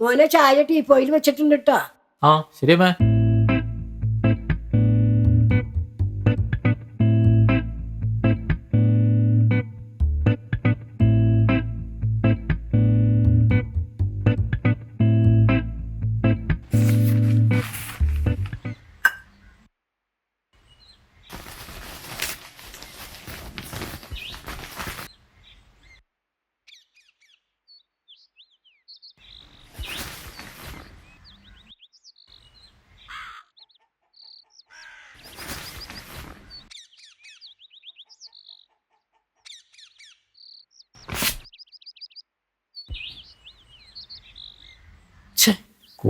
മോനെ ചായ ടീപ്പോയിൽ വെച്ചിട്ടുണ്ട് കേട്ടോ ആ ശരി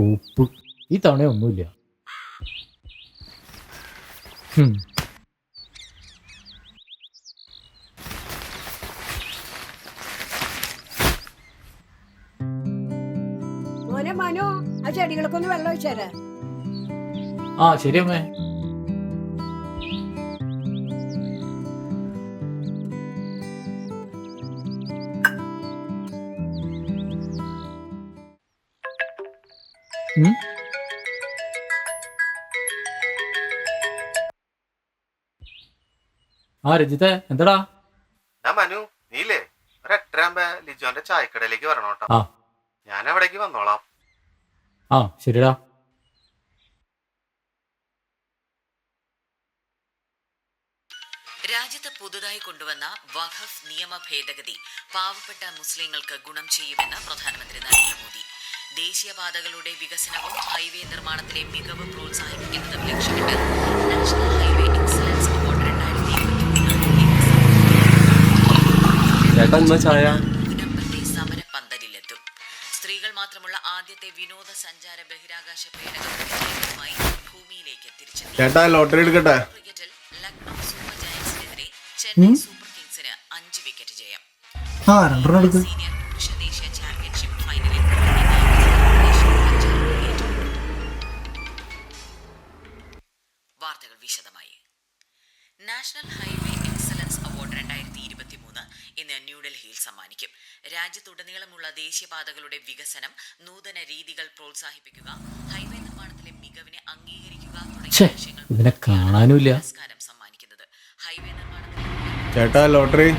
കൂപ്പ് ഈ തവണ ഒന്നുമില്ല മോനെ മനോ ആ ശരിയമ്മേ വെള്ളം ഒഴിച്ചേരാ. ആ ശരി അമ്മേ. ആ രജിത്തെ എന്താടാ? ഞാൻ മനു നീലേ ഒരു എട്ടരാകുമ്പോ ലിജോന്റെ ചായക്കടയിലേക്ക് വരണം കേട്ടോ. ആ. ഞാൻ അവിടേക്ക് വന്നോളാം. ആ ശരിടാ. രാജ്യത്ത് പുതുതായി കൊണ്ടുവന്ന വഖഫ് നിയമ ഭേദഗതി പാവപ്പെട്ട മുസ്ലിങ്ങൾക്ക് ഗുണം ചെയ്യുമെന്ന് പ്രധാനമന്ത്രി നരേന്ദ്രമോദി. ദേശീയപാതകളുടെ വികസനവും ഹൈവേ നിർമ്മാണത്തിലെ മികവ് പ്രോത്സാഹിപ്പിക്കുന്നതും ലക്ഷ്യമിട്ട് നാഷണൽ ഹൈവേ എക്സലൻസ് അവാർഡ് രണ്ടായിരത്തി ചേട്ടാ എന്നാ ചായ? മുനമ്പത്തെ സമര പന്തലിലെത്തും. സ്ത്രീകൾ മാത്രമുള്ള ആദ്യത്തെ വിനോദസഞ്ചാര ബഹിരാകാശ പേടകം വിജയകരമായി ഭൂമിയിലേക്ക് തിരിച്ചെത്തി. ചേട്ടാ ലോട്ടറി എടുക്കട്ടെ? ക്രിക്കറ്റിൽ ലക്നൗ സൂപ്പർ ജയൻസിനെതിരെ ചെന്നൈ സൂപ്പർ കിങ്സിന് അഞ്ച് വിക്കറ്റ് ജയം. ആ രണ്ടെണ്ണം എടുക്ക്. Senior national highway excellence award രണ്ടായിരത്തി ഇരുപത്തിമൂന്ന് ഇന്ന് ന്യൂഡൽഹിയിൽ സമ്മാനിക്കും രാജ്യത്തുടനീളമുള്ള ദേശീയപാതകളുടെ വികസനം നൂതന രീതികൾ പ്രോത്സാഹിപ്പിക്കുക ഹൈവേ നിർമ്മാണത്തിലെ മികവിനെ അംഗീകരിക്കുക ഛേ, തുടങ്ങിയ ലക്ഷ്യങ്ങൾ ഇതിനെ കാണാനുമില്ല. പുരസ്കാരം സമ്മാനിക്കുന്നത് ഹൈവേ ചേട്ടാ ലോട്ടറി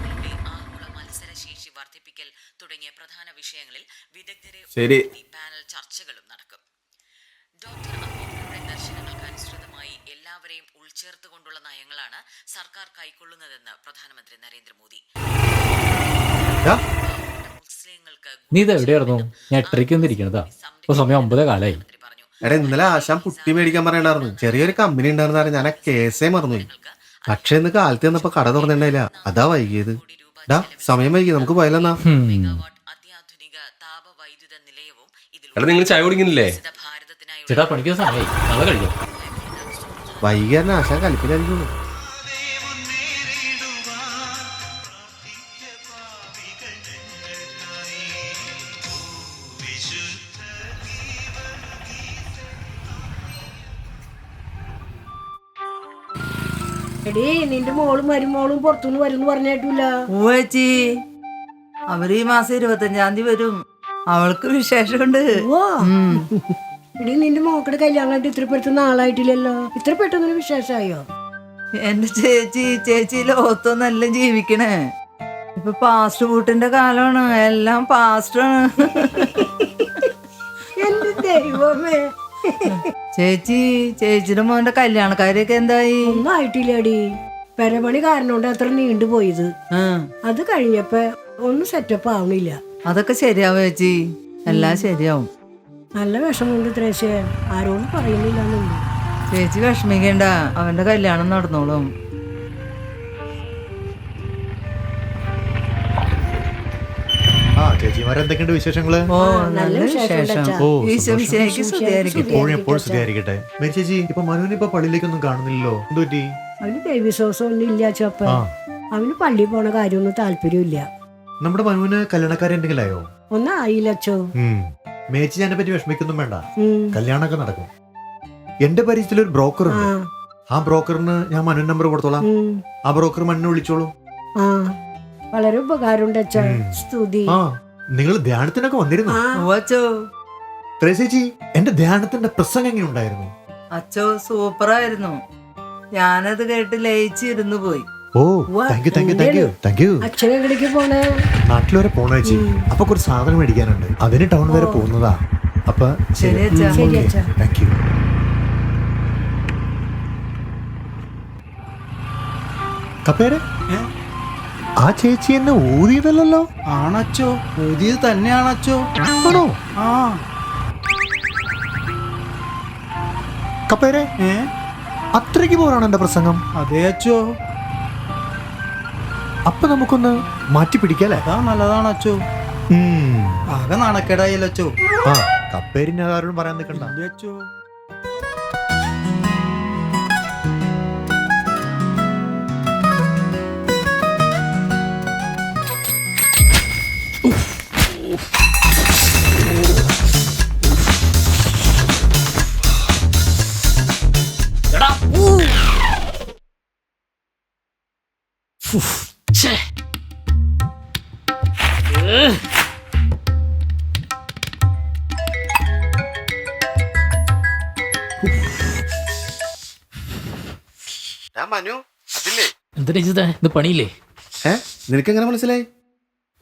യുടെ ആഗോള മത്സരശേഷി വർദ്ധിപ്പിക്കൽ തുടങ്ങിയ പ്രധാന വിഷയങ്ങളിൽ വിദഗ്ധരെ ശരി. സർക്കാർ കൈക്കൊള്ളുന്നതെന്ന് പ്രധാനമന്ത്രി നരേന്ദ്രമോദി. നീ ഇത് എവിടെയായിരുന്നു? ഞാൻ എട്ടരയ്ക്ക് വന്നിരിക്കണതാ. ഇപ്പൊ സമയം ഒമ്പതേ കാലായി. എടാ ഇന്നലെ ആശാൻ പുട്ടി മേടിക്കാൻ പറയണ്ടായിരുന്നു ചെറിയൊരു കമ്പനി ഉണ്ടായിരുന്നാലും ഞാൻ ആ കേസേ മറന്നുപോയി. പക്ഷെ ഇന്ന് കാലത്ത് ചെന്നപ്പോ കട തുറന്നിണ്ടായില്ല അതാ വൈകിയത്. ഡാ സമയം വൈകി. നമുക്ക് പോയാലെന്നാ ഹും. അത്യാധുനിക താപവൈദ്യുത നിലയവും ഇതിൽ എടാ നിങ്ങൾ ചായ കുടിക്കുന്നില്ലേ? ചേട്ടാ പണിക്കുന്ന സമയമായി. നാളെ കഴിക്കും. വൈകി ആശാൻ കലിപ്പിലായിരിക്കുള്ളൂ. മോളും മരുമോളും പുറത്തുനിന്ന് വരും പറഞ്ഞിട്ടില്ല ഓച്ചി അവർ ഈ മാസം ഇരുപത്തഞ്ചാം തീയതി വരും. അവൾക്ക് വിശേഷമുണ്ട്. ഓ ഇടി നിന്റെ മോക്കടെ കല്യാണം ആയിട്ട് ഇത്ര പെട്ടെന്ന് ആളായിട്ടില്ലല്ലോ ഇത്ര പെട്ടെന്നൊരു വിശേഷമായോ? എന്റെ ചേച്ചി ചേച്ചി ലോകത്തൊന്നല്ല ജീവിക്കണേ. ഇപ്പൊ പാസ്റ്റ് ഫുഡിന്റെ കാലമാണ്. എല്ലാം പാസ്റ്റാണ് എന്റെ ദൈവമേ. ചേച്ചി ചേച്ചിയുടെ മോന്റെ കല്യാണക്കാരൊക്കെ എന്തായി? ഒന്നും ആയിട്ടില്ലടി പെരപണി കാരണം കൊണ്ട് അത്ര നീണ്ടുപോയത് അത് കഴിഞ്ഞപ്പോ ഒന്നും സെറ്റപ്പ് ആവണില്ല. അതൊക്കെ ശരിയാവും ചേച്ചി? എല്ലാം ശരിയാവും. നല്ല വിഷമമുണ്ട് ത്രേശേ ആരോടും പറയുന്നില്ല ചേച്ചി വിഷമിക്കേണ്ട. അവന്റെ കല്യാണം നടന്നോളും. ആ ചേച്ചിമാരെന്തൊക്കെയുണ്ട് വിശേഷങ്ങൾ? ഓ നല്ല വിശേഷം. ഓ, ഈശോ മിശിഹായ്ക്ക് സ്തുതിയായിരിക്കട്ടെ എപ്പോഴും എപ്പോഴും സ്തുതിയായിരിക്കട്ടെ മേരി ചേച്ചി ഇപ്പൊ മനുവിനെ ഇപ്പൊ പള്ളിയിലേക്കൊന്നും കാണുന്നില്ലല്ലോ. എന്ത് പറ്റി? അവന് സോസ് ഒന്നും ഇല്ല ചോപ്പ ആ. അവന് പള്ളിയിൽ പോണ കാര്യമൊന്നും താല്പര്യമില്ല. നമ്മുടെ മനുവിന് കല്യാണക്കാരെ എന്തെങ്കിലും ആയോ? ഒന്നും ആയില്ല അച്ചോ ഉം. മേച്ചി ഞാനെ പറ്റി വിഷമിക്കൊന്നും വേണ്ട. ഉം. കല്യാണമൊക്കെ നടക്കും. എന്റെ പരിചയത്തിൽ ഒരു ബ്രോക്കർ ആ. ഉണ്ട് ആ ബ്രോക്കറിന് ഞാൻ മനു നമ്പർ കൊടുത്തോളാം. ഉം. ആ ബ്രോക്കർ മണ്ണിനെ വിളിച്ചോളൂ. ആ. വളരെ ഉപകാരമുണ്ട് അച്ഛ. സ്തുതി. ആ നിങ്ങൾ ധ്യാനത്തിനൊക്കെ വന്നിരുന്നു? ആ. അച്ചോ എന്റെ ധ്യാനത്തിന്റെ പ്രസംഗം എങ്ങനെ ഉണ്ടായിരുന്നു? അച്ചോ സൂപ്പറായിരുന്നു. ഞാനത് കേട്ട് ലയിച്ചിരുന്നു പോയി. ഓ ഉവ്വ, thank you thank you thank you thank you അച്ഛൻ എവിടേക്ക് പോണേ? നാട്ടിൽ വരെ പോണ ചേച്ചി? അപ്പൊ കുറച്ച് സാധനം മേടിക്കാനുണ്ട്. അതിന് ടൗൺ വരെ പോകുന്നതാ. അപ്പൊ ശരി അച്ഛാ. ശരി അച്ഛാ. താങ്ക് യു കപ്പേരെ ആ ചേച്ചി എന്നെ ഊതിയതല്ലോ ആണച്ചോ. ഊതിയത് തന്നെയാണച്ചോ. ആണോ? ആ. കപ്പേരെ ഏ? അത്രയ്ക്ക് പോരാണ് എന്റെ പ്രസംഗം? അതെ അച്ചോ. അപ്പൊ നമുക്കൊന്ന് മാറ്റി പിടിക്കാലേ അതാ നല്ലതാണച്ചോ. ഉം. ആകെ നാണക്കേടായില്ലച്ചോ. ആ കപ്പേരിനെ ആരോടും പറയാൻ നിൽക്കണ്ട. അച്ചോ. ഞാൻ മനു. അതില്ലേ? എന്തിനാ ചെയ്തേ ഇത് പണിയില്ലേ? ഏ? നിനക്ക് എങ്ങനെ മനസ്സിലായി?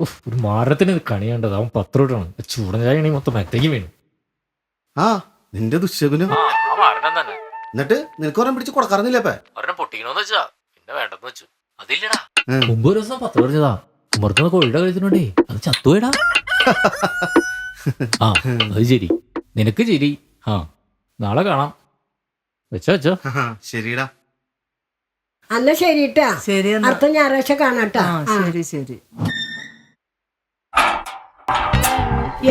ഉഫ്, ഒരു മാരത്തിന് ഇത് കണിയേണ്ടത്. അവൻ പത്ത് രൂപയാണ് ചൂടൻ ചായ മൊത്തം മറ്റേക്ക് വീണു. ആ നിന്റെ ദുശ്ശകുനും ആ ആ തന്നെ എന്നിട്ട് നിനക്ക് ഒരെണ്ണം പിടിച്ച് കൊടുക്കാറുന്നില്ല ഒരെണ്ണം പൊട്ടിക്കണോന്ന് വെച്ചാ. പിന്നെ വേണ്ടെന്ന് വെച്ചു. അതില്ലടാ. മുമ്പ് ഒരു ദിവസം പത്ത് എറിഞ്ഞതാ ഉമ്മർത്തുന്ന കോഴിയുടെ കഴിച്ചിട്ടുണ്ടേ അത് ചത്തുപോയടാ. ആ അത് ശരി. നിനക്ക് ശരി. ആ നാളെ കാണാം. വെച്ചോ വെച്ചോ. ശരിടാ. അന്ന ശരിട്ടാ. ശരി അടുത്ത ഞായറാഴ്ച കാണാട്ടാ. ശരി ശരി.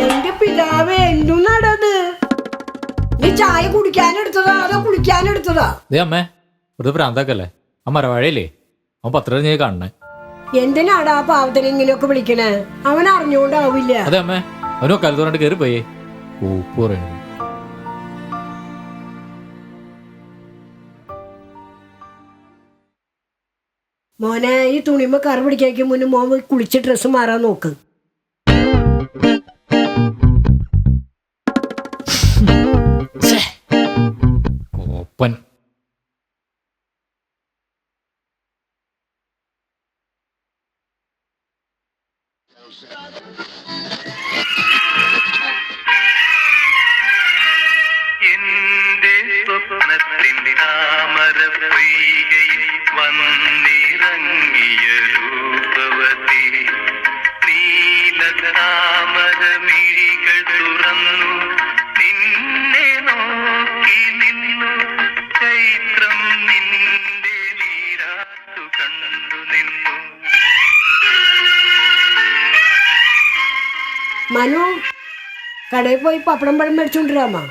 എന്റെ പിതാവേ എന്തുന്നാടത് നീ ചായ കുടിക്കാനെടുത്തതാ? അതോ കുളിക്കാനെടുത്തതാ? ദേ അമ്മേ വെറുതെ പ്രാന്താക്കല്ലേ? ആ മരവാഴയില്ലേ? അവൻ പത്രം കാണണേ എന്തിനാടാ ആ പാവത്തിനെ ഇങ്ങനെയൊക്കെ വിളിക്കണേ? അവൻ അറിഞ്ഞുകൊണ്ടാവില്ല. അതെ അമ്മേ അവനോ കരുതോണ്ട് കയറി പോയേ ഉപ്പ് പറയണു മോനെ ഈ തുണിമ കറ പിടിക്കാൻ മുന്നേ മോൻ പോയി കുളിച്ച് ഡ്രസ്സ് മാറാൻ നോക്ക്. കോപ്പൻ. സ്വപ്നത്തിന്റെ താമര പൊയ്കയിൽ വന്നിറങ്ങിയ രൂപവതി നീല താമര മിഴികൾ തുറന്നു നിന്നെ നോക്കി നിന്നു ചൈത്രം നിന്റെ നീരാട്ടു കണ്ടു നിന്നു മനു കടയിൽ പോയി പപ്പടം പഴം മേടിച്ചോണ്ടിരാമാ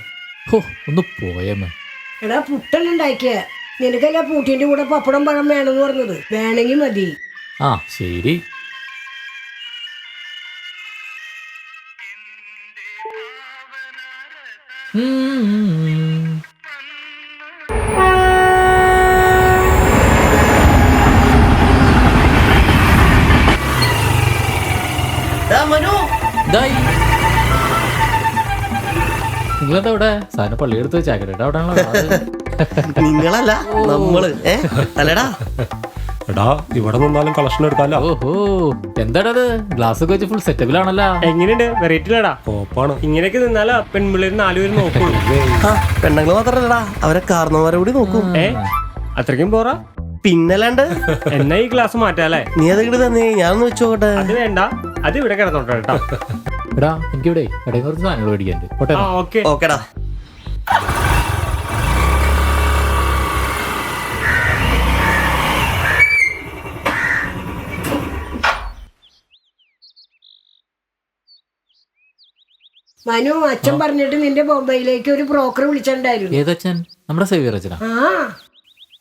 ഒന്ന് പോയമ്മേ എടാ പുട്ടല്ല ഉണ്ടാക്കിയ നിനക്കല്ല പൂട്ടിന്റെ കൂടെ പപ്പടം പഴം വേണമെന്ന് പറഞ്ഞത്? വേണമെങ്കിൽ മതി. ആ ശരി. ഉം. നിങ്ങളെന്താ ഇവിടെ സാധനം പള്ളിയെടുത്ത് ചാക്കരയുടെ അവിടെ നിങ്ങളല്ല നമ്മൾ. ഏ അല്ലടാ. എടാ ഇവിടെ നിന്നാലും കളക്ഷൻ എടുക്കാല്ലോ ഓഹോ എന്താടത്? ഗ്ലാസ് ഒക്കെ വെച്ച് ഫുൾ സെറ്റപ്പിലാണല്ലോ എങ്ങനെയുണ്ട്? വെറൈറ്റിയിലടാ പോപ്പാണ്. ഇങ്ങനെയൊക്കെ നിന്നാലാ പെൺപിള്ളേര് നാലുപേര് നോക്കുള്ളൂ പെണ്ണുങ്ങൾ മാത്രല്ലടാ. അവരെ കാർന്നവരെ കൂടി നോക്കും. ഏ അത്രയ്ക്കും പോറാ? പിന്നല്ലാണ്ട്? എന്നാ ഈ ഗ്ലാസ് മാറ്റാല്ലേ നീ അത് ഇങ്ങോട്ട് തന്നെ. ഞാനൊന്ന് വെച്ചോട്ടെ അത് വേണ്ട. അത് ഇവിടെ കിടന്നോട്ടെ കേട്ടോ. എടാ എനിക്കിവിടെ കടയിൽ കുറച്ച് സാധനങ്ങൾ മേടിക്കാനുണ്ട്. പോട്ടെ ഓക്കെ. ഓക്കെടാ. മനു അച്ഛൻ പറഞ്ഞിട്ട് നിന്റെ ബോംബെയിലേക്ക് ഒരു ബ്രോക്കർ വിളിച്ചിട്ടുണ്ടായിരുന്നു. ഏതച്ഛൻ? നമ്മുടെ സേവിയർ അച്ഛനാ. ആ.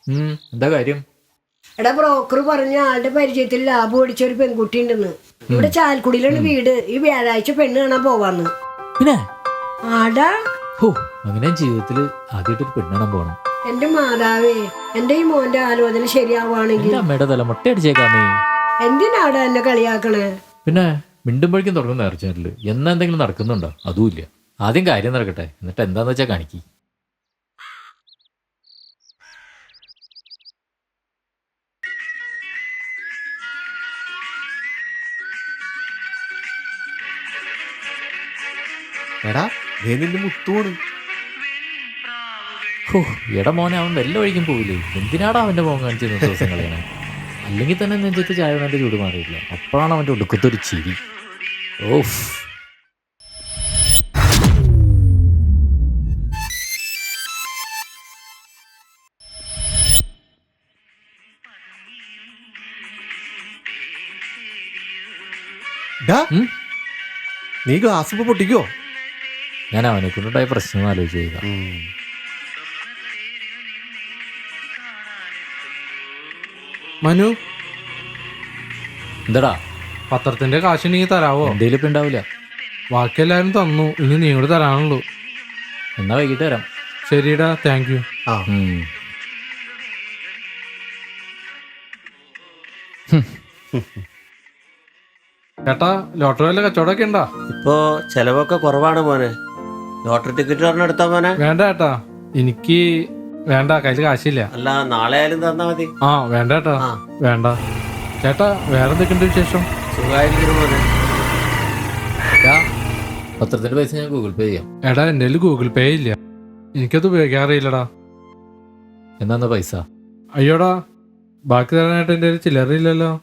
ഉം, എന്താ കാര്യം? എടാ ബ്രോക്കർ പറഞ്ഞ ആളുടെ പരിചയത്തിൽ ലാബ് ഓടിച്ച ഒരു പെൺകുട്ടി ഉണ്ടെന്ന്. ഇവിടെ ചാൽക്കുടിയിലാണ് വീട്. ഈ വ്യാഴാഴ്ച പെണ്ണ് കാണാൻ പോവാന്ന്. പിന്നെ? ആടാ. അങ്ങനെ ജീവിതത്തിൽ ആദ്യമായിട്ട് ഒരു പെണ്ണാണ് പോകണം എന്റെ മാതാവേ എന്റെ ഈ മോന്റെ ആലോചന ശരിയാവുകയാണെങ്കിൽ. അമ്മയുടെ തല മുട്ട അടിച്ചേക്കാമേ എന്തിനാടാ എന്നെ കളിയാക്കണേ? പിന്നെ മിണ്ടുമ്പോഴേക്കും തുടങ്ങുന്ന നേർച്ചയിൽ എന്നാ എന്തെങ്കിലും നടക്കുന്നുണ്ടോ? അതുമില്ല ആദ്യം കാര്യം നടക്കട്ടെ. എന്നിട്ട് എന്താന്ന് വെച്ചാൽ കാണിക്കി. എടാ ദേ നിന്റെ മുത്തോണ് ഹോ എടാ മോനെ അവൻ വെല്ലം ഒഴിക്കും പോവില്ലേ? എന്തിനാടാ അവന്റെ മോൻ കാണിച്ചിരുന്ന ദിവസം കളയണേ? അല്ലെങ്കിൽ തന്നെ നെഞ്ചത്ത് ചായ വേണ്ട ചൂട് മാറിയില്ല അപ്പോഴാണ് അവന്റെ ഒടുക്കത്തൊരു ചിരി. ഓഫ്. നീ ഗ്ലാസ് ഇപ്പൊ പൊട്ടിക്കോ? ഞാൻ അവനെ കൊണ്ടുണ്ടായ പ്രശ്നം ആലോചിച്ച് ചെയ്ത മനു? എന്താടാ? പത്രത്തിന്റെ കാശ് നീ തരാവോ? എന്തെങ്കിലും ഇപ്പൊ ഉണ്ടാവില്ല ബാക്കി എല്ലാരും തന്നു. ഇനി നീ കൂടെ തരാനുള്ളൂ. എന്നാ വൈകിട്ട് വരാം. ശരിടാ താങ്ക് യു ആ. ഉം. ചേട്ടാ ലോട്ടറി വല്ല കച്ചവടമൊക്കെ ഉണ്ടാ? ഇപ്പോ ചെലവൊക്കെ കുറവാണ് മോനെ. ലോട്ടറി ടിക്കറ്റ് പറഞ്ഞ എടുത്താ മോനെ? വേണ്ട എനിക്ക് വേണ്ട കയ്യിൽ കാശില്ല. അല്ല നാളെ ആയാലും തന്നാ മതി. ആ വേണ്ട ചേട്ടാ ആ. വേണ്ട. ചേട്ടാ വേറെ എന്തൊക്കെയുണ്ട് വിശേഷം? സുഖമായിരിക്കുന്നു മോനെ. എടാ, പത്രത്തിന്റെ പൈസ ഞാൻ ഗൂഗിൾ പേ ചെയ്യാം. എടാ എന്റെ കയ്യിൽ ഗൂഗിൾ പേ ഇല്ല. എനിക്കത് ഉപയോഗിക്കാറിയില്ലടാ. എന്നാ പൈസ? അയ്യോടാ ബാക്കി തരാനായിട്ട് എന്റെ കയ്യിൽ ചില്ലറിയില്ലല്ലോ.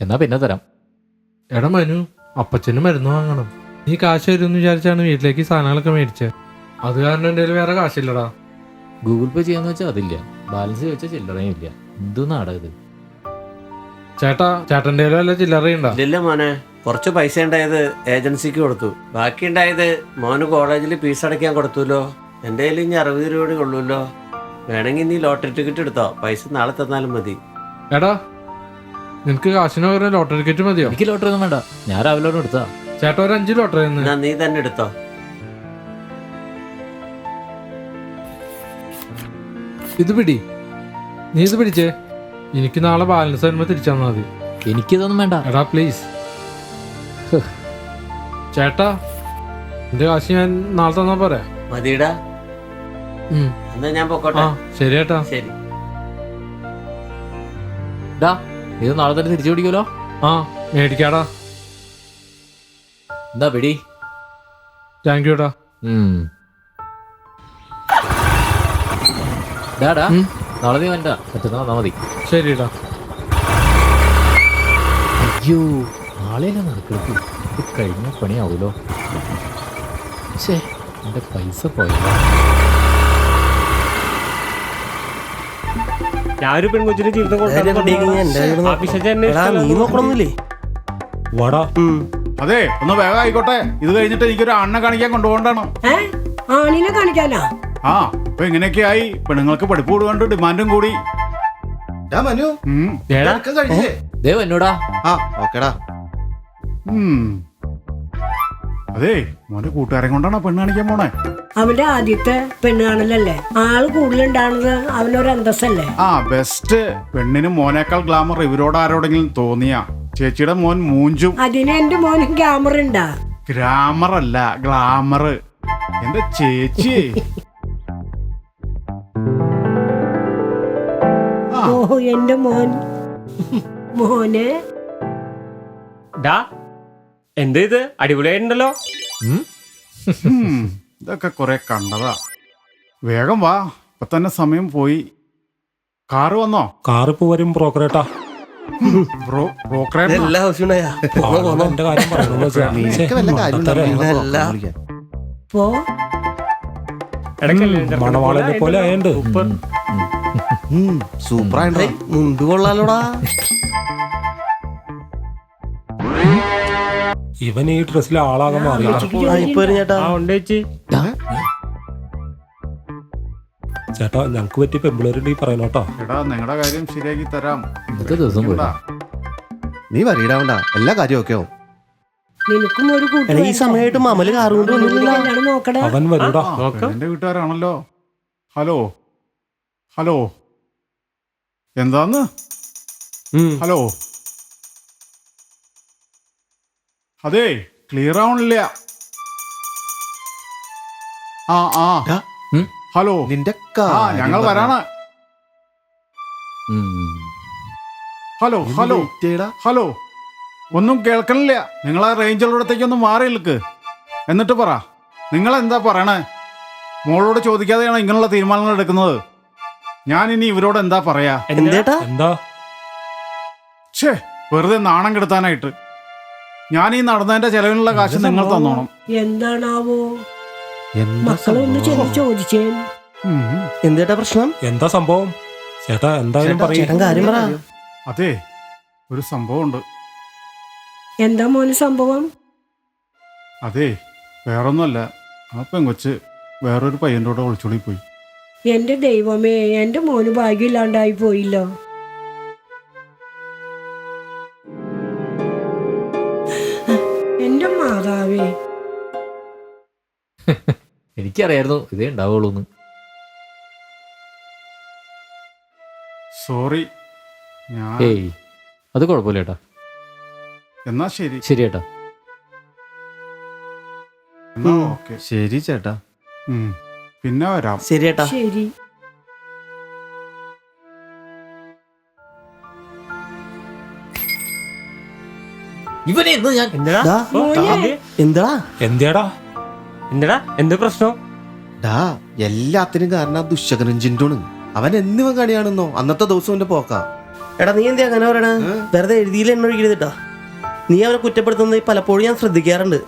എന്നാ പിന്നെ തരാം. എടാ മനു അപ്പച്ചന് മരുന്ന് വാങ്ങണം. നീ കാശ് വരുമെന്ന് വിചാരിച്ചാണ് വീട്ടിലേക്ക് സാധനങ്ങളൊക്കെ മേടിച്ചത് അത് കാരണം എന്റെ കയ്യിൽ വേറെ കാശില്ലടാ. ഗൂഗിൾ പേ ചെയ്യാന്ന് വെച്ചാൽ അതില്ല. ബാലൻസ് ചോദിച്ചാൽ ചില്ലറയും ഇല്ല. എന്തു ചേട്ടാ ചേട്ടന്റെ കയ്യിൽ വല്ല ചില്ലറയുണ്ടോ ഇല്ല മോനെ. കുറച്ച് പൈസ ഉണ്ടായത് ഏജൻസിക്ക് കൊടുത്തു. ബാക്കി ഉണ്ടായത് മോന് കോളേജിൽ ഫീസ് അടയ്ക്കാൻ കൊടുത്തുല്ലോ. എന്റെ കയ്യിൽ ഇനി അറുപത് രൂപ കൂടി കൊള്ളൂല്ലോ വേണമെങ്കിൽ നീ ലോട്ടറി ടിക്കറ്റ് എടുത്തോ. പൈസ നാളെ തന്നാലും മതി. എടാ നിനക്ക് കാശിന് പകരം ലോട്ടറി ടിക്കറ്റ് മതിയോ? എനിക്ക് ലോട്ടറി ഒന്നും വേണ്ട. ഞാൻ രാവിലെ എടുത്താ ചേട്ടാ ഒരു അഞ്ച് ലോട്ടറി എന്നാ നീ തന്നെ എടുത്തോ. ഇത് പിടി. നീ ഇത് പിടിച്ചേ. എനിക്ക് നാളെ ബാലൻസ് വരുമ്പോ തിരിച്ചു തന്നാൽ മതി. എനിക്കിതൊന്നും വേണ്ട. എടാ പ്ലീസ് ചേട്ടാ എന്റെ കാശ് ഞാൻ നാളെ തന്നാ പോരെ? മതിടാ ഉം. എന്നാ ഞാൻ ആ പൊക്കോട്ടെ ശരി ചേട്ടാ. ശരി. ഡാ ഇത് നാളെ തന്നെ തിരിച്ചു പിടിക്കുമല്ലോ? ആ മേടിക്കാടാ. എന്താ പിടി? താങ്ക് യുടാ ഉം. ഡാടാ. നാളെ നീ വേണ്ട പറ്റുന്ന വന്നാ മതി. ശരിടാ. അയ്യോ നാളെയല്ല നടക്കരുത് ഇത് കഴിഞ്ഞ പണിയാവൂലോ? ശേ എന്റെ പൈസ പോയല്ലോ ഞാനൊരു പെൺകൊച്ചിന്റെ ജീവിതം വാടാ. അതെ ഒന്ന് വേഗം ആയിക്കോട്ടെ. ഇത് കഴിഞ്ഞിട്ട് എനിക്കൊരു ആണിനെ കാണിക്കാൻ കൊണ്ടുപോകണ്ടാണ്. ഏ? ആണിനെ കാണിക്കാനാ? ആ ഇപ്പൊ ഇങ്ങനെയൊക്കെ ആയി. പെണ്ണുങ്ങൾക്ക് പഠിപ്പ് കൊടുക്കാണ്ട് ഡിമാൻഡും കൂടി. ഡാ മനു ഇറക്കം എന്നോടാ ആ ഓക്കേടാ. അതെ മോന്റെ കൂട്ടുകാരെ കൊണ്ടാണോ പെണ്ണ് കാണിക്കാൻ പോണേ? അവന്റെ ആദ്യത്തെ പെണ്ണ് കാണലല്ലേ ആൾ കൂടുതലുണ്ടാവുന്നത് അവനൊരു അന്തസ്സല്ലേ? ആ ബെസ്റ്റ് പെണ്ണിന് മോനേക്കാൾ ഗ്ലാമർ ഇവരോട് ആരോടെങ്കിലും തോന്നിയാ. ചേച്ചിയുടെ മോൻ മൂഞ്ചും. അതിന് എന്റെ മോന് ഗ്ലാമർ ഉണ്ടാ. ഗ്രാമർ അല്ല ഗ്ലാമർ എന്റെ ചേച്ചി. ആ. ഓ എന്റെ മോൻ. മോനെ. ഡാ എന്ത് ഇത്? അടിപൊളിയായിട്ടുണ്ടല്ലോ. ഉം, ഇതൊക്കെ കുറെ കണ്ടതാ. വേഗം വാ ഇപ്പൊ തന്നെ സമയം പോയി. കാറ് വന്നോ? കാറിപ്പോ വരും ബ്രോക്കറേട്ടാ. എല്ലാ ആവശ്യമുണ്ടായാ എന്റെ കാര്യം വല്ല. ഉണ്ടാവില്ല മണവാളനെ പോലെ ആയുണ്ട്. മുണ്ട് കൊള്ളാലോടാ. ഇവൻ ഈ ഡ്രസ്സിൽ ആളാകാൻ മാറി ആ ഉണ്ട് ചേച്ചി ചേട്ടാ ഞങ്ങക്ക് പറ്റിയ പെമ്പിളേരുടെ ഈ പറയണോട്ടോ എടാ നിങ്ങളുടെ കാര്യം ശരിയാക്കി തരാം. ഇന്നത്തെ ദിവസം പോയി എടാ, നീ വരീടാവണ്ട എല്ലാ കാര്യവും ഒക്കെ ആവും. നിനക്കും ഒരു കൂട്ടം ഈ സമയമായിട്ട് മമൽ കാറ് കൊണ്ട് വന്നില്ലല്ലോ നോക്കടാ അവൻ വരൂടാ. എന്റെ വീട്ടുകാരാണല്ലോ. ഹലോ. ഹലോ. എന്താന്ന്. ഹലോ. അതെ ക്ലിയർ ആവണില്ല. ആ ആ. ഹലോ നിന്റെ കാര്യം ഞങ്ങൾ. വരാണ് ഉം. ഹലോ ഹലോ ഹലോ ഒന്നും കേൾക്കണില്ല. നിങ്ങൾ ആ റേഞ്ചുള്ളിടത്തേക്ക് ഒന്ന് മാറി നിൽക്ക്. എന്നിട്ട് പറ. നിങ്ങൾ എന്താ പറയണേ? മോളോട് ചോദിക്കാതെയാണ് ഇങ്ങനെയുള്ള തീരുമാനങ്ങൾ എടുക്കുന്നത്. ഞാൻ ഇനി ഇവരോട് എന്താ പറയാ? എന്തേട്ടാ എന്താ? ഛേ വെറുതെ നാണം കെടുത്താനായിട്ട്. ഞാൻ ഈ നടന്നതിന്റെ ചെലവിനുള്ള കാശ് നിങ്ങൾ തന്നോണം. എന്താണാവോ? എന്താ മക്കളൊന്ന് ചെന്ന് ചോദിച്ചേ. ഉം. എന്തേട്ടാ പ്രശ്നം? എന്താ സംഭവം? ചേട്ടാ എന്തായാലും ചേട്ടാ, പറയും. കാര്യം പറ. അതെ ഒരു സംഭവമുണ്ട്. എന്താ മോന് സംഭവം? അതെ വേറൊന്നുമല്ല. ആ പെങ്കൊച്ച് വേറൊരു പയ്യന്റെ കൂടെ ഒളിച്ചോടി പോയി എന്റെ ദൈവമേ എന്റെ മോന് ഭാഗ്യമില്ലാണ്ടായി പോയില്ലോ. എനിക്കറിയായിരുന്നു ഇതേ ഉണ്ടാവുള്ളൂ എന്ന് സോറി. ഞാൻ ഏയ് അത് കുഴപ്പമില്ല ഏട്ടാ. എന്നാ ശരി. ശരി ഏട്ടാ. എന്നാ ഓക്കെ. ശരി ചേട്ടാ. പിന്നെ വരാം. ശരിയേട്ടാ ശരി. ഇവനെ ഇന്ന് ഞാൻ എന്താ എന്താ ഓ, എന്താ എന്തേടാ എന്ത് പ്രശ്നം? ഡാ എല്ലാത്തിനും കാരണം ദുശകരൻ ജിൻഡോണ്. അവൻ എന്നിവൻ കണിയാണെന്നോ അന്നത്തെ ദിവസം എന്റെ പോക്കാ. എടാ നീ എന്താ അങ്ങനെ പറയണേ? വെറുതെ എഴുതിയിൽ എന്നെ ഒഴുകിയതിട്ടാ നീ അവനെ കുറ്റപ്പെടുത്തുന്നത് പലപ്പോഴും ഞാൻ ശ്രദ്ധിക്കാറുണ്ട്.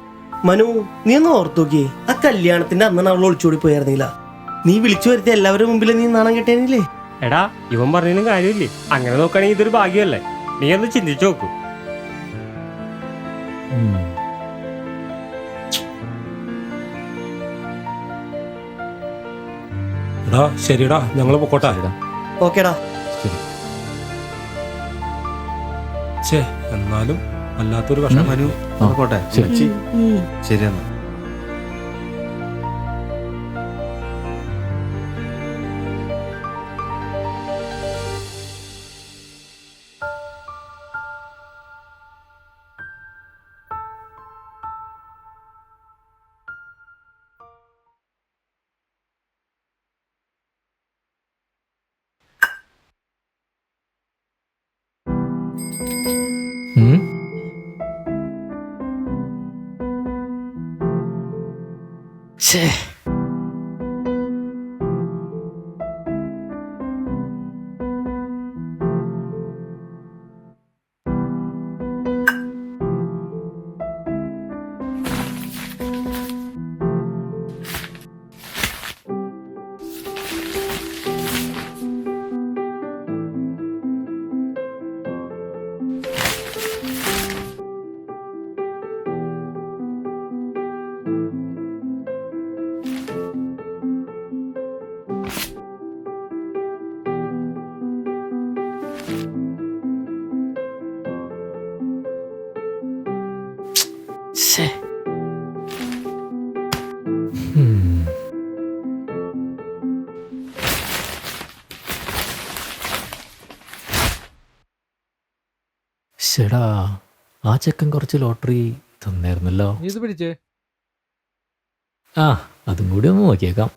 മനു നീ ഒന്ന് ഓർത്തു നോക്കിയേ ആ കല്യാണത്തിന്റെ അന്നാണ് അവൾ ഒളിച്ചോടി പോയായിരുന്നില്ല. നീ വിളിച്ചു വരുത്തി എല്ലാവരുടെ മുമ്പിൽ നീ നാണം കെട്ടേനില്ലേ എടാ ഇവൻ പറഞ്ഞതിനും കാര്യമില്ലേ? അങ്ങനെ നോക്കുകയാണെങ്കിൽ ഇതൊരു ഭാഗ്യമല്ലേ? നീ ഒന്ന് ചിന്തിച്ചു നോക്കൂ. എടാ ശരിടാ ഞങ്ങൾ പൊക്കോട്ടെ. ഓക്കേടാ. ശരി. ഛേ എന്നാലും അല്ലാത്തൊരു കഷ്ടം മനു ആ, പോട്ടെ ശരി. ശരി. ഉം. ശരി എന്നാ. ശ്ശെടാ ആ ചെക്കൻ കുറച്ച് ലോട്ടറി തന്നായിരുന്നല്ലോ. ഇത് പിടിച്ചേ? ആ അതും കൂടി ഒന്ന് നോക്കിയേക്കാം.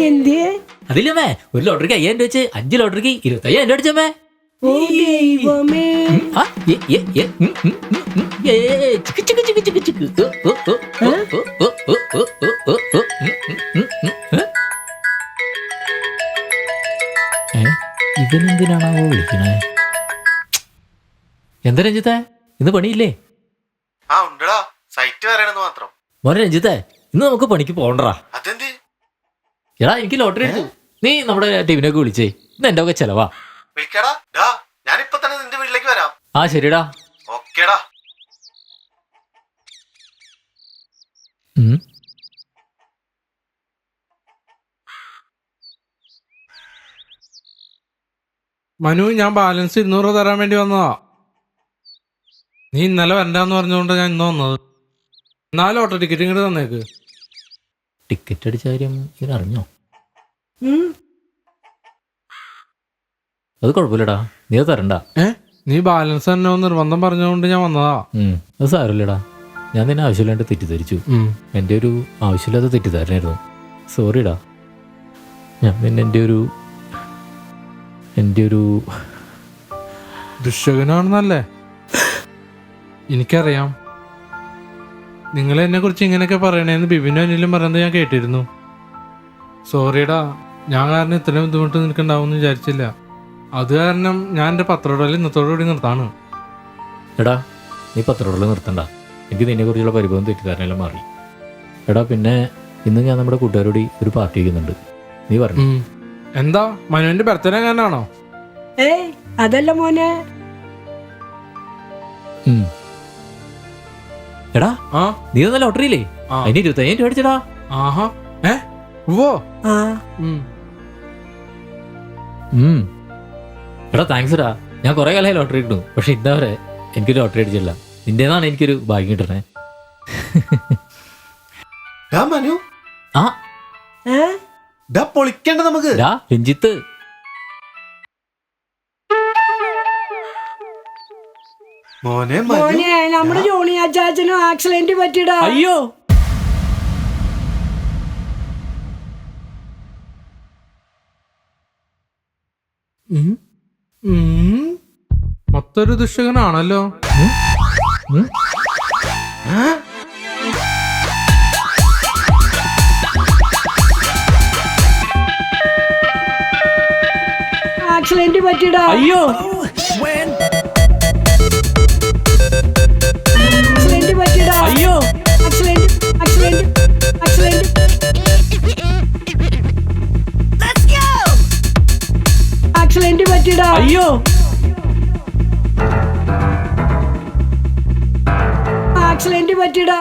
എന്തേ അതില്ലമ്മേ ഒരു ലോട്ടറിക്ക് അയ്യായിരം രൂപ വെച്ച് അഞ്ച് ലോട്ടറിക്ക് ഇരുപത്തയ്യായിരം രൂപ അടിച്ചമ്മേ ഇവനെന്തിനാണാവോ വിളിക്കണേ എന്താ രഞ്ജിത്തെ ഇന്ന് പണിയില്ലേ ആ ഉണ്ടടാ. സൈറ്റ് വരണെന്ന് മാത്രം. മോനെ രഞ്ജിത്തെ ഇന്ന് നമുക്ക് പണിക്ക് പോകണ്ടടാ. അതെന്ത്? എടാ എനിക്ക് ലോട്ടറി എടുത്തു. നീ നമ്മുടെ ടീമിനെ ഒക്കെ വിളിച്ചേ. ഇന്ന് എന്റെ ഒക്കെ ചെലവാ. വിളിക്കടാ. ഡാ ഞാനിപ്പോ തന്നെ നിന്റെ വീട്ടിലേക്ക് വരാം. ആ ശരിടാ. ഓക്കേടാ. മനു ഞാൻ ബാലൻസ് ഇരുന്നൂറ് തരാൻ വേണ്ടി വന്നതാ. നീ ഇന്നലെ വരണ്ടാന്ന് പറഞ്ഞുകൊണ്ട് ഞാൻ ഇന്ന് വന്നത്. നാല് ഓട്ടോ ടിക്കറ്റ് ഇങ്ങോട്ട് തന്നേക്ക്. ടിക്കറ്റ് അടിച്ച കാര്യം ഇങ്ങനെ അറിഞ്ഞോ? അത് കുഴപ്പമില്ലടാ. നീ അത് തരണ്ട. ഏ? നീ ബാലൻസ് തന്നെ ഒന്ന് നിർബന്ധം പറഞ്ഞുകൊണ്ട് ഞാൻ വന്നതാ. ഉം, അത് സാരമില്ലടാ. ഞാൻ നിന്നെ ആവശ്യമില്ലാണ്ട് തെറ്റിദ്ധരിച്ചു. ഉം. എന്റെ ഒരു ആവശ്യമില്ലാത്ത തെറ്റിദ്ധാരണയായിരുന്നു. സോറിടാ ഞാൻ പിന്നെ എന്റെ ഒരു എന്റെ ഒരു ദുഷ്യകനാണെന്നല്ലേ എനിക്കറിയാം. നിങ്ങൾ എന്നെ കുറിച്ച് ഇങ്ങനെയൊക്കെ പറയണേന്ന് ബിബിനും അനിലും പറയുന്നത് ഞാൻ കേട്ടിരുന്നു. സോറിയടാ ഞാൻ കാരണം ഇത്രയും ബുദ്ധിമുട്ട് നിനക്കുണ്ടാവും വിചാരിച്ചില്ല. അത് കാരണം ഞാൻ എന്റെ പത്രടയിൽ ഇന്നത്തോടുകൂടി നിർത്താണ്. എടാ നീ പത്രോടിൽ നിർത്തണ്ട. എനിക്ക് നിന്നെ കുറിച്ചുള്ള പരിഭവം തെറ്റിദ്ധാരണയെല്ലാം മാറി. എടാ പിന്നെ ഇന്ന് ഞാൻ നമ്മുടെ കൂട്ടുകാരോട് ഒരു പാർട്ടി വയ്ക്കുന്നുണ്ട്. നീ പറഞ്ഞു. എന്താ? മനുവിന്റെ ബർത്ത്ഡേ കാരണമാണോ ഏയ് അതല്ല മോനെ. ഉം. എടാ ആ. നീ തന്ന ലോട്ടറിയില്ലേ? ആ. അതിന് ഇരുപത്തയ്യായിരം രൂപ അടിച്ചടാ. ആഹാ. ഏ? ഉവ്വോ? ആ. ഉം. ഉം. എടാ താങ്ക്സ് എടാ. ഞാൻ കുറെ കാലമായി ലോട്ടറി ഇട്ടു പക്ഷെ ഇന്നവരെ എനിക്ക് ലോട്ടറി അടിച്ചില്ല നിന്റേതാണ് എനിക്കൊരു ഭാഗ്യം കിട്ടണേ. ഡാ മനു? ആ. ഡാ പൊളിക്കണ്ട നമുക്ക്. ഡാ രഞ്ജിത്ത്. മോനെ മോനെ നമ്മുടെ ജോണി അജാജനും ആക്സിഡന്റ് പറ്റിട അയ്യോ. മൊത്തൊരു ദുഷകനാണല്ലോ ആക്സിഡന്റ് പറ്റിട അയ്യോ. അയ്യോ. ആക്സിഡന്റ് ആക്സിഡന്റ് ആക്സിഡന്റ് ആക്സിഡന്റ് പറ്റിടാ അയ്യോ. ആക്സിഡന്റ് പറ്റിടാ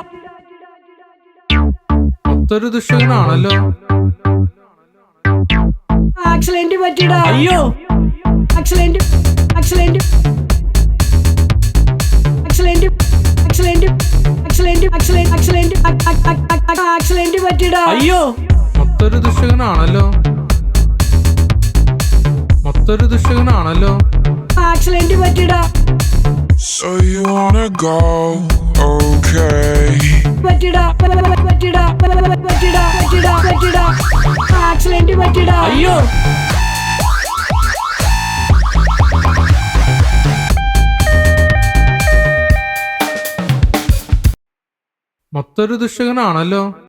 മൊത്തൊരു ദുഷ്യനാണല്ലോ ആക്സിഡന്റ് പറ്റിടാ അയ്യോ accident accident accident accident accident accident accident accident പറ്റിടാ അയ്യോ. മൊത്തൊരു ദുഷ്യകനാണല്ലോ മൊത്തൊരു ദുഷ്യകനാണല്ലോ ആക്സിഡന്റ് പറ്റിടാ. So you wanna go? Okay. പറ്റിടാ പറ്റിടാ പറ്റിടാ പറ്റിടാ പറ്റിടാ ആക്സിഡന്റ് പറ്റിടാ. അയ്യോ. മൊത്തൊരു ദുഷകനാണല്ലോ